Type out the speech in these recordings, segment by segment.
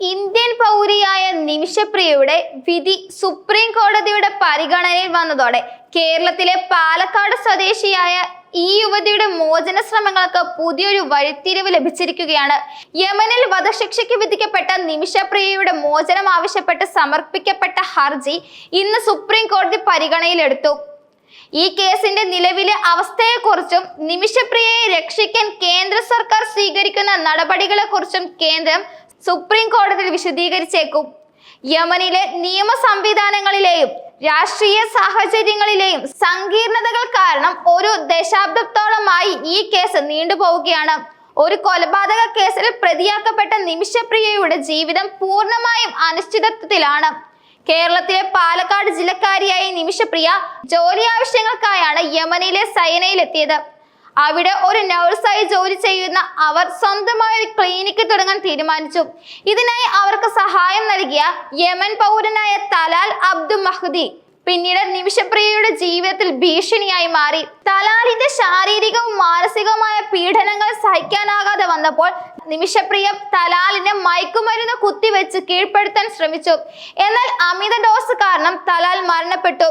Indian പൗരിയായ നിമിഷപ്രിയയുടെ വിധി supreme കോടതിയുടെ പരിഗണനയിൽ വന്നതോടെ കേരളത്തിലെ പാലക്കാട് സ്വദേശിയായ ഈ യുവതിയുടെ മോചന ശ്രമങ്ങൾക്ക് പുതിയൊരു വഴിത്തിരിവ് ലഭിച്ചിരിക്കുകയാണ്. യമനിൽ വധശിക്ഷയ്ക്ക് വിധിക്കപ്പെട്ട നിമിഷപ്രിയയുടെ മോചനം ആവശ്യപ്പെട്ട് സമർപ്പിക്കപ്പെട്ട ഹർജി ഇന്ന് സുപ്രീം കോടതി പരിഗണനയിലെടുത്തു ഈ കേസിന്റെ നിലവിലെ അവസ്ഥയെക്കുറിച്ചും നിമിഷപ്രിയയെ രക്ഷിക്കാൻ കേന്ദ്ര സർക്കാർ സ്വീകരിക്കുന്ന നടപടികളെക്കുറിച്ചും കേന്ദ്രം സുപ്രീം കോടതിയിൽ വിശദീകരിച്ചേക്കും. യമനിലെ നിയമ സംവിധാനങ്ങളിലെയും രാഷ്ട്രീയ സാഹചര്യങ്ങളിലെയും സങ്കീർണതകൾ കാരണം ഒരു ദശാബ്ദത്തോളമായി ഈ കേസ് നീണ്ടുപോവുകയാണ്. ഒരു കൊലപാതക കേസിൽ പ്രതിയാക്കപ്പെട്ട നിമിഷപ്രിയയുടെ ജീവിതം പൂർണമായും അനിശ്ചിതത്വത്തിലാണ്. കേരളത്തിലെ പാലക്കാട് ജില്ലക്കാരിയായ നിമിഷപ്രിയ ജോലി ആവശ്യങ്ങൾക്കായാണ് യമനിലെ സൈനയിലെത്തിയത് അവിടെ ഒരു നഴ്സായി ജോലി ചെയ്യുന്ന അവർ സ്വന്തമായി ഒരു ക്ലിനിക്ക് തുടങ്ങാൻ തീരുമാനിച്ചു. ഇതിനായി അവർക്ക് സഹായം നൽകിയ യമൻ പൗരനായ തലാൽ അബ്ദു മഹ്ദി പിന്നീട് നിമിഷപ്രിയയുടെ ജീവിതത്തിൽ ഭീഷണിയായി മാറി. തലാലിന്റെ ശാരീരികവും മാനസികവുമായ പീഡനങ്ങൾ സഹിക്കാനാകാതെ വന്നപ്പോൾ നിമിഷപ്രിയ തലാലിനെ മയക്കുമരുന്ന് കുത്തിവെച്ച് കീഴ്പ്പെടുത്താൻ ശ്രമിച്ചു. എന്നാൽ അമിത ഡോസ് കാരണം തലാൽ മരണപ്പെട്ടു.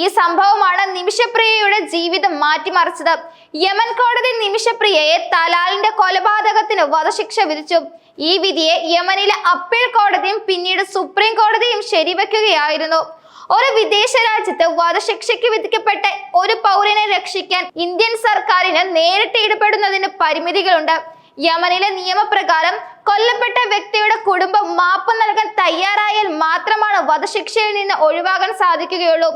ഈ സംഭവമാണ് നിമിഷപ്രിയയുടെ ജീവിതം മാറ്റിമറിച്ചത്. യമൻ കോടതി നിമിഷപ്രിയയെ തലാലിന്റെ കൊലപാതകത്തിന് വധശിക്ഷ വിധിച്ചു. ഈ വിധിയെ യമനിലെ അപ്പീൽ കോടതിയും പിന്നീട് സുപ്രീം കോടതിയും ശരിവെക്കുകയായിരുന്നു. ഒരു വിദേശ രാജ്യത്ത് വധശിക്ഷയ്ക്ക് വിധിക്കപ്പെട്ട ഒരു പൗരനെ രക്ഷിക്കാൻ ഇന്ത്യൻ സർക്കാരിന് നേരിട്ട് ഇടപെടുന്നതിന് പരിമിതികളുണ്ട്. യമനിലെ നിയമപ്രകാരം കൊല്ലപ്പെട്ട വ്യക്തിയുടെ കുടുംബം മാപ്പ് നൽകാൻ തയ്യാറായാൽ മാത്രമാണ് വധശിക്ഷയിൽ നിന്ന് ഒഴിവാകാൻ സാധിക്കുകയുള്ളൂ.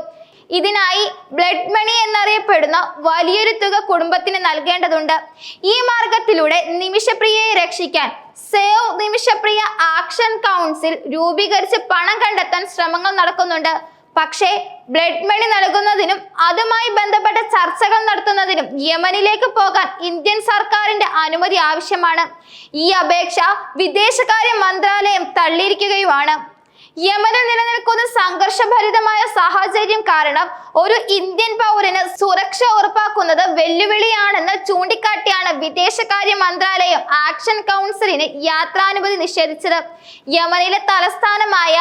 ഇതിനായി ബ്ലഡ് മണി എന്നറിയപ്പെടുന്ന വലിയൊരു തുക കുടുംബത്തിന് നൽകേണ്ടതുണ്ട്. ഈ മാർഗത്തിലൂടെ നിമിഷപ്രിയയെ രക്ഷിക്കാൻ സേവ് നിമിഷപ്രിയ ആക്ഷൻ കൗൺസിൽ രൂപീകരിച്ച് പണം കണ്ടെത്താൻ ശ്രമങ്ങൾ നടക്കുന്നുണ്ട്. പക്ഷേ ബ്ലഡ് മണി നൽകുന്നതിനും അതുമായി ബന്ധപ്പെട്ട ചർച്ചകൾ നടത്തുന്നതിനും യമനിലേക്ക് പോകാൻ ഇന്ത്യൻ സർക്കാരിന്റെ അനുമതി ആവശ്യമാണ്. ഈ അപേക്ഷ വിദേശകാര്യ മന്ത്രാലയം തള്ളിയിരിക്കുകയുമാണ്. യമനിൽ നിലനിൽക്കുന്ന സംഘർഷഭരിതമായ സാഹചര്യം കാരണം ഒരു ഇന്ത്യൻ പൗരന് സുരക്ഷ ഉറപ്പാക്കുന്നത് വെല്ലുവിളിയാണെന്ന് ചൂണ്ടിക്കാട്ടിയാണ് വിദേശകാര്യ മന്ത്രാലയം ആക്ഷൻ കൗൺസിലിന് യാത്രാനുമതി നിഷേധിച്ചത്. യമനിലെ തലസ്ഥാനമായ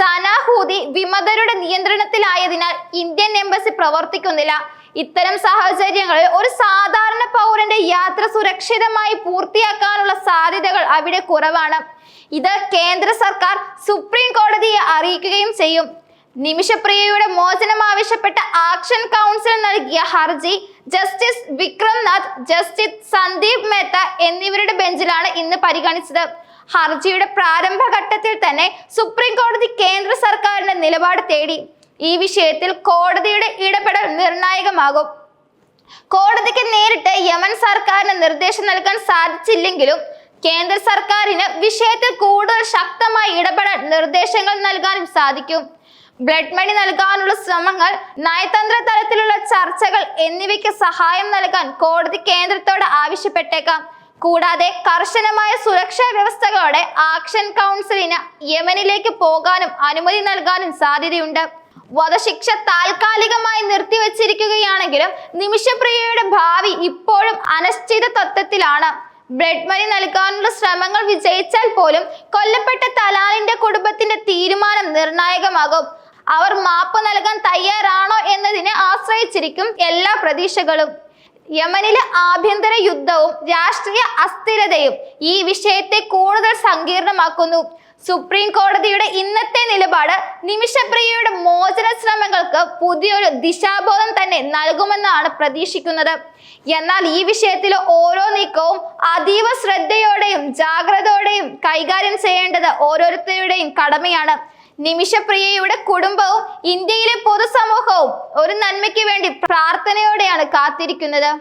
സനാഹൂതി വിമതരുടെ നിയന്ത്രണത്തിലായതിനാൽ ഇന്ത്യൻ എംബസി പ്രവർത്തിക്കുന്നില്ല. ഇത്തരം സാഹചര്യങ്ങളിൽ ഒരു സാധാരണ പൗരന്റെ യാത്ര സുരക്ഷിതമായി പൂർത്തിയാക്കാനുള്ള സാധ്യതകൾ അവിടെ കുറവാണ്. ഇത് കേന്ദ്ര സർക്കാർ സുപ്രീം കോടതിയെ അറിയിക്കുകയും ചെയ്യും. നിമിഷപ്രിയയുടെ മോചനം ആവശ്യപ്പെട്ട ആക്ഷൻ കൗൺസിൽ നൽകിയ ഹർജി ജസ്റ്റിസ് വിക്രം നാഥ് ജസ്റ്റിസ് സന്ദീപ് മേത്ത എന്നിവരുടെ ബെഞ്ചിലാണ് ഇന്ന് പരിഗണിച്ചത്. ഹർജിയുടെ പ്രാരംഭഘട്ടത്തിൽ തന്നെ സുപ്രീം കോടതി കേന്ദ്ര സർക്കാരിന്റെ നിലപാട് തേടി. ഈ വിഷയത്തിൽ കോടതിയുടെ ഇടപെടൽ നിർണായകമാകും. കോടതിക്ക് നേരിട്ട് യമൻ സർക്കാരിന് നിർദ്ദേശം നൽകാൻ സാധിച്ചില്ലെങ്കിലും കേന്ദ്ര സർക്കാരിന് വിഷയത്തിൽ കൂടുതൽ ശക്തമായി ഇടപെടാൻ നിർദ്ദേശങ്ങൾ നൽകാനും സാധിക്കും. ബ്ലഡ് മണി നൽകാനുള്ള ശ്രമങ്ങൾ നയതന്ത്ര തലത്തിലുള്ള ചർച്ചകൾ എന്നിവയ്ക്ക് സഹായം നൽകാൻ കോടതി കേന്ദ്രത്തോട് ആവശ്യപ്പെട്ടേക്കാം. കൂടാതെ കർശനമായ സുരക്ഷാ വ്യവസ്ഥകളോടെ ആക്ഷൻ കൗൺസിലിന് യമനിലേക്ക് പോകാനും അനുമതി നൽകാനും സാധ്യതയുണ്ട്. വധശിക്ഷ താൽക്കാലികമായി നിർത്തിവച്ചിരിക്കുകയാണെങ്കിലും നിമിഷപ്രിയയുടെ ഭാവി ഇപ്പോഴും അനിശ്ചിത തത്വത്തിലാണ്. ബ്ലഡ് മണി നൽകാനുള്ള ശ്രമങ്ങൾ വിജയിച്ചാൽ പോലും കൊല്ലപ്പെട്ട തലാലിന്റെ കുടുംബത്തിന്റെ തീരുമാനം നിർണായകമാകും. അവർ മാപ്പ് നൽകാൻ തയ്യാറാണോ എന്നതിനെ ആശ്രയിച്ചിരിക്കും എല്ലാ പ്രതീക്ഷകളും. യമനിലെ ആഭ്യന്തര യുദ്ധവും രാഷ്ട്രീയ അസ്ഥിരതയും ഈ വിഷയത്തെ കൂടുതൽ സങ്കീർണമാക്കുന്നു. സുപ്രീം കോടതിയുടെ ഇന്നത്തെ നിലപാട് നിമിഷപ്രിയയുടെ മോചന ശ്രമങ്ങൾക്ക് പുതിയൊരു ദിശാബോധം തന്നെ നൽകുമെന്നാണ് പ്രതീക്ഷിക്കുന്നത്. എന്നാൽ ഈ വിഷയത്തിലെ ഓരോ നീക്കവും അതീവ ശ്രദ്ധയോടെയും ജാഗ്രതയോടെയും കൈകാര്യം ചെയ്യേണ്ടത് ഓരോരുത്തരുടെയും കടമയാണ്. നിമിഷപ്രിയയുടെ കുടുംബവും ഇന്ത്യയിലെ പൊതുസമൂഹവും ഒരു നന്മയ്ക്ക് വേണ്ടി പ്രാർത്ഥനയോടെയാണ് കാത്തിരിക്കുന്നത്.